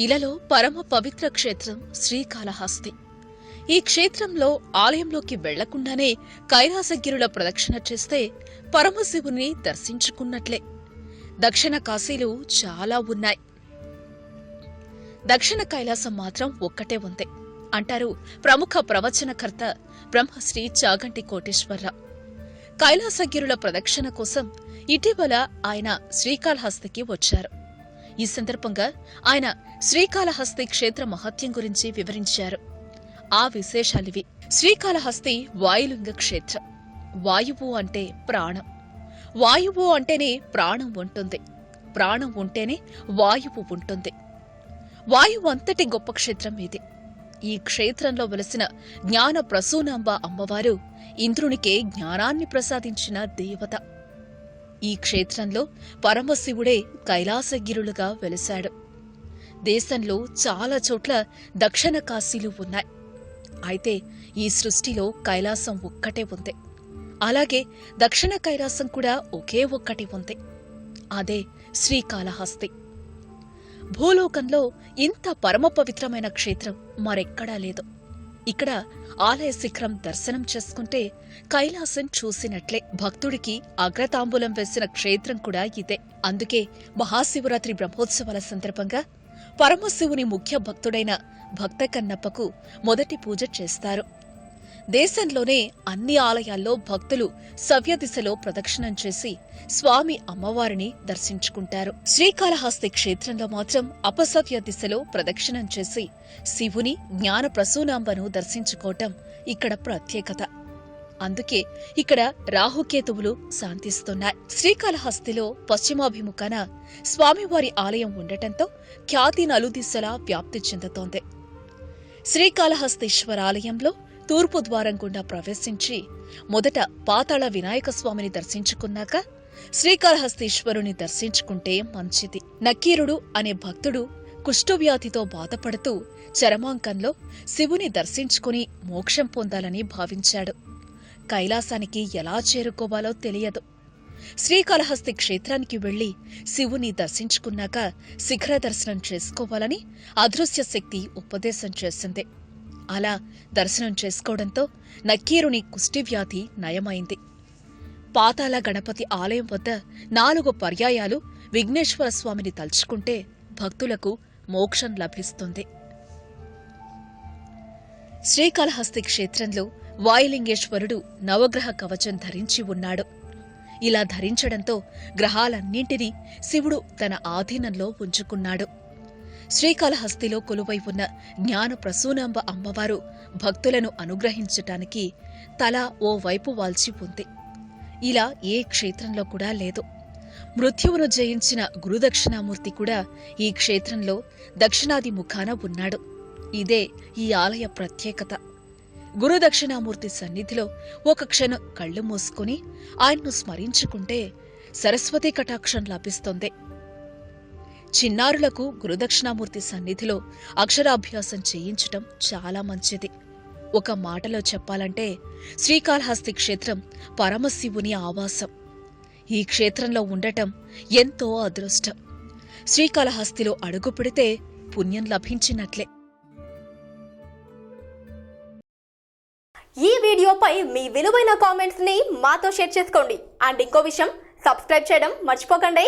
ఇలలో పరమ పవిత్ర క్షేత్రం శ్రీకాళహస్తి. ఈ క్షేత్రంలో ఆలయంలోకి వెళ్ళకుండానే కైలాసగిరుల ప్రదక్షిణ చేస్తే పరమశివుని దర్శించుకున్నట్లే. దక్షిణ కాశీలు చాలా ఉన్నాయి. దక్షిణ కైలాసం మాత్రం ఒక్కటే ఉంది. అంటారు ప్రముఖ ప్రవచనకర్త బ్రహ్మశ్రీ చాగంటి కోటేశ్వరరావు కైలాసగిరుల ప్రదక్షిణ కోసం ఇటీవల ఆయన శ్రీకాళహస్తికి వచ్చారు. ఈ సందర్భంగా ఆయన శ్రీకాళహస్తి క్షేత్ర మహత్యం గురించి వివరించారు. ఆ విశేషాలివి. శ్రీకాళహస్తి వాయులింగ క్షేత్రం. వాయువు అంటే ప్రాణం. వాయువు అంటేనే ప్రాణం ఉంటుంది. ప్రాణం ఉంటేనే వాయువు ఉంటుంది. వాయువు అంతటి గొప్ప క్షేత్రం ఇది. ఈ క్షేత్రంలో వెలసిన జ్ఞాన ప్రసూనాంబ అమ్మవారు ఇంద్రునికే జ్ఞానాన్ని ప్రసాదించిన దేవత. ఈ క్షేత్రంలో పరమశివుడే కైలాసగిరులుగా వెలిశాడు. దేశంలో చాలా చోట్ల దక్షిణ కాశీలు ఉన్నాయి. అయితే ఈ సృష్టిలో కైలాసం ఒక్కటే ఉంది. అలాగే దక్షిణ కైలాసం కూడా ఒకే ఒక్కటి ఉంది. అదే శ్రీకాళహస్తి. భూలోకంలో ఇంత పరమ పవిత్రమైన క్షేత్రం మరెక్కడా లేదు. ఇక్కడ ఆలయ శిఖరం దర్శనం చేసుకుంటే కైలాసం చూసినట్లే భక్తుడికి అగ్రతాంబూలం వేసిన క్షేత్రం కూడా ఇదే. అందుకే మహాశివరాత్రి బ్రహ్మోత్సవాల సందర్భంగా పరమశివుని ముఖ్య భక్తుడైన భక్త కన్నప్పకు మొదటి పూజ చేస్తారు. దేశంలోనే అన్ని ఆలయాల్లో భక్తులు సవ్య దిశలో ప్రదక్షిణం చేసి స్వామి అమ్మవారిని దర్శించుకుంటారు. శ్రీకాళహస్తి క్షేత్రంలో మాత్రం అపసవ్య దిశలో ప్రదక్షిణం చేసి శివుని జ్ఞాన ప్రసూనాంబను దర్శించుకోవటం ఇక్కడ ప్రత్యేకత. అందుకే ఇక్కడ రాహుకేతువులు శాంతిస్తున్నాయి. శ్రీకాళహస్తిలో పశ్చిమాభిముఖాన స్వామివారి ఆలయం ఉండటంతో ఖ్యాతి నలుదిశలా వ్యాప్తి చెందుతోంది. శ్రీకాళహస్తీశ్వర ఆలయంలో తూర్పు ద్వారం గుండా ప్రవేశించి మొదట పాతాళ వినాయక స్వామిని దర్శించుకున్నాక శ్రీకాళహస్తీశ్వరుని దర్శించుకుంటే మంచిది. నక్కీరుడు అనే భక్తుడు కుష్ఠవ్యాధితో బాధపడుతూ చరమాంకంలో శివుని దర్శించుకుని మోక్షం పొందాలని భావించాడు. కైలాసానికి ఎలా చేరుకోవాలో తెలియదు. శ్రీకాళహస్తి క్షేత్రానికి వెళ్ళి శివుని దర్శించుకున్నాక శిఖర దర్శనం చేసుకోవాలని అదృశ్య శక్తి ఉపదేశం చేసింది. అలా దర్శనం చేసుకోవడంతో నక్కీరుని కుష్టివ్యాధి నయమైంది. పాతాళ గణపతి ఆలయం వద్ద నాలుగు పర్యాయాలు విఘ్నేశ్వర స్వామిని తలుచుకుంటే భక్తులకు మోక్షం లభిస్తుంది. శ్రీకాళహస్తి క్షేత్రంలో వాయులింగేశ్వరుడు నవగ్రహ కవచం ధరించి ఉన్నాడు. ఇలా ధరించడంతో గ్రహాలన్నింటినీ శివుడు తన ఆధీనంలో ఉంచుకున్నాడు. శ్రీకాళహస్తిలో కొలువై ఉన్న జ్ఞాన ప్రసూనాంబ అమ్మవారు భక్తులను అనుగ్రహించటానికి తల ఓ వైపు వాల్చి ఉంది ఇలా ఏ క్షేత్రంలో కూడా లేదు. మృత్యువును జయించిన గురుదక్షిణామూర్తి కూడా ఈ క్షేత్రంలో దక్షిణాది ముఖాన ఉన్నాడు. ఇదే ఈ ఆలయ ప్రత్యేకత. గురుదక్షిణామూర్తి సన్నిధిలో ఒక క్షణం కళ్ళు మూసుకుని ఆయన్ను స్మరించుకుంటే సరస్వతి కటాక్షం లభిస్తుంది. చిన్నారులకు గురుదక్షిణామూర్తి సన్నిధిలో అక్షరాభ్యాసం చేయించటం చాలా మంచిది. ఒక మాటలో చెప్పాలంటే శ్రీకాళహస్తి క్షేత్రం పరమశివుని ఆవాసం. ఈ క్షేత్రంలో ఉండటం ఎంతో అదృష్టం. శ్రీకాళహస్తిలో అడుగు పెడితే పుణ్యం లభించినట్లే. ఈ వీడియోపై మీ విలువైన కామెంట్స్ని మాతో షేర్ చేసుకోండి. అండ్ ఇంకో విషయం సబ్స్క్రైబ్ చేయడం మర్చిపోకండి.